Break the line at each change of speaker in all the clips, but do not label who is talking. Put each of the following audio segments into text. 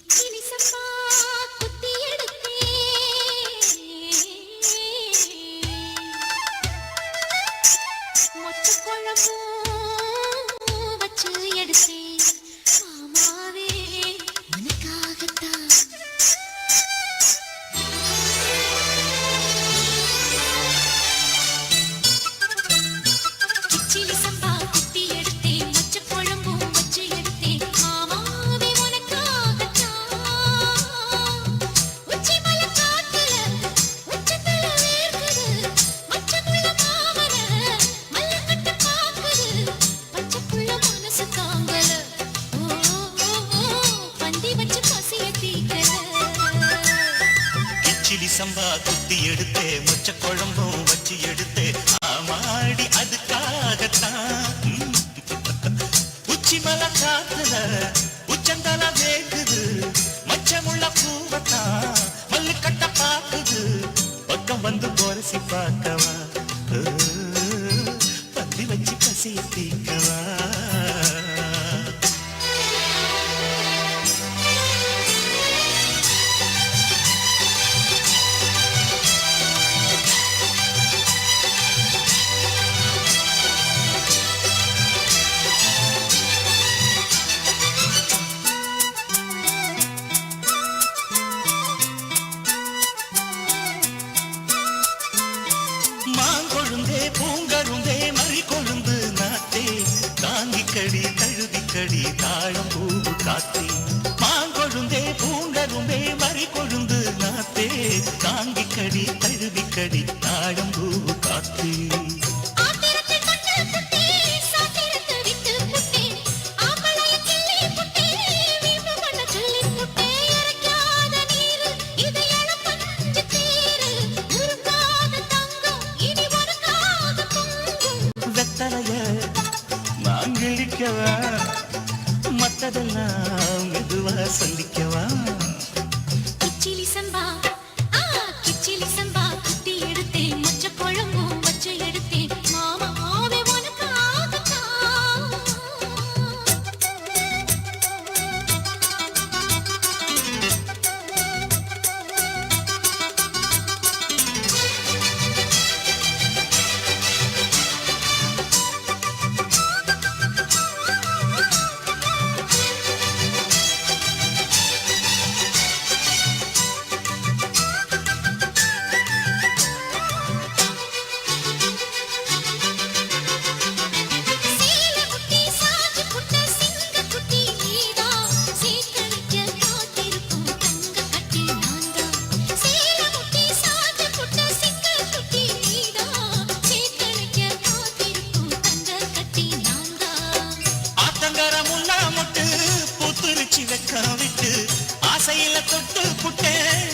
Kitty. சம்பா குத்தி எடுத்தே மொச்ச குழம்பும் வச்சு
எடுத்தே. கடி கழுதி கடி தாழம் பூவு காத்தே. மாங்கொழுந்தே பூங்கரும்பே மறி கொழுந்து நாத்தே.
காங்கி
கடி கழுதி கடி நினைச்சதெல்லாம் மெதுவா
சொல்லிக்கவா? கட்டு புட்டே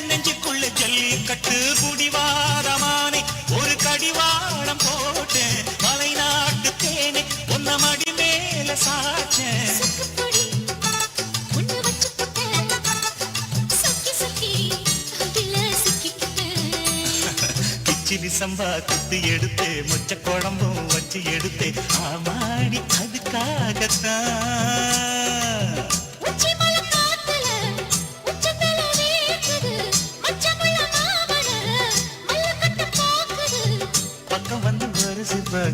நெஞ்சுக்குள்ள ஜல்லி கட்டு புடிவாரமானே ஒரு கடிவாளம் போட்டேன் மலை நாட்டு தேனே ஒன்ன மடி மேல சாச்சேன் சிலி சம்பா குத்து எடுத்து மொச்ச குழம்பும் வச்சு எடுத்து ஆமாடி அதுக்காகத்தான்.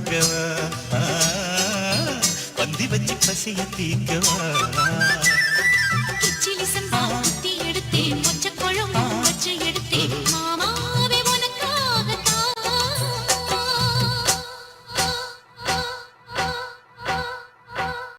பார்க்கவா பந்தி வச்சு பசிய தீக்கவா